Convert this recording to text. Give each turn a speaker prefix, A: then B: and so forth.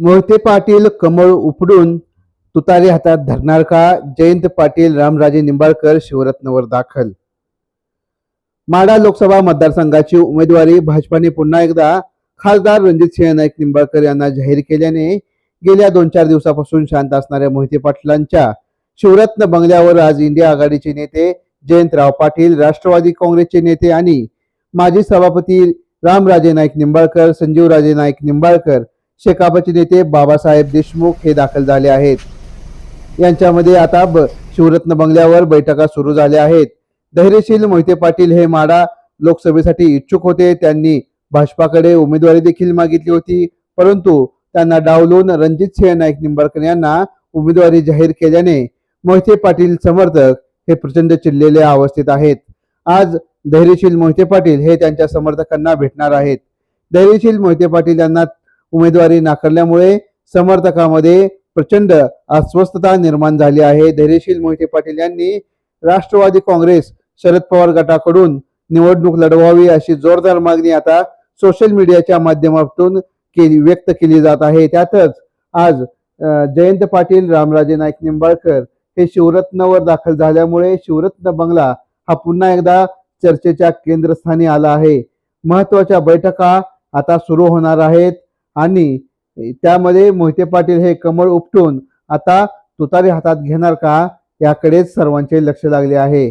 A: मोहिते पाटील कमळ उपडून तुतारी हातात धरणार का? जयंत पाटील रामराजे निंबाळकर शिवरत्नवर दाखल. माडा लोकसभा मतदारसंघाची उमेदवारी भाजपाने पुन्हा एकदा खासदार रणजितसिंह नाईक निंबाळकर यांना जाहीर केल्याने गेल्या दोन चार दिवसापासून शांत असणाऱ्या मोहिते पाटलांच्या शिवरत्न बंगल्यावर आज इंडिया आघाडीचे नेते जयंतराव पाटील राष्ट्रवादी काँग्रेसचे नेते आणि माजी सभापती रामराजे नाईक निंबाळकर संजीवराजे नाईक निंबाळकर शेकापचे नेते बाबासाहेब देशमुख हे दाखल झाले आहेत. यांच्यामध्ये आता ब शिवरत्न बंगल्यावर बैठका सुरू झाल्या आहेत. धैर्यशील मोहिते पाटील हे माडा लोकसभेसाठी इच्छुक होते. त्यांनी भाजपाकडे उमेदवारी देखील मागितली होती. परंतु त्यांना डावलून रणजित सिंह नाईक निंबाळकर यांना उमेदवारी जाहीर केल्याने मोहिते पाटील समर्थक हे प्रचंड चिडलेल्या अवस्थेत आहेत. आज धैर्यशील मोहिते पाटील हे त्यांच्या समर्थकांना भेटणार आहेत. धैर्यशील मोहिते पाटील यांना उमेदवारी नाकारल्यामुळे समर्थकामध्ये प्रचंड अस्वस्थता निर्माण झाली आहे. धैर्यशील मोहिते पाटील यांनी राष्ट्रवादी काँग्रेस शरद पवार गटाकडून निवडणूक लढवावी अशी जोरदार मागणी आता सोशल मीडियाच्या माध्यमातून केली व्यक्त केली जात आहे. त्यातच आज जयंत पाटील रामराजे नाईक निंबाळकर हे शिवरत्नवर दाखल झाल्यामुळे शिवरत्न बंगला हा पुन्हा एकदा चर्चेच्या केंद्रस्थानी आला आहे. महत्त्वाच्या बैठका आता सुरू होणार आहेत. आणि त्यामध्ये मोहिते पाटील हे कमळ उपटून आता तुतारी हातात घेणार का? याकडेच सर्वांचे लक्ष लागले आहे.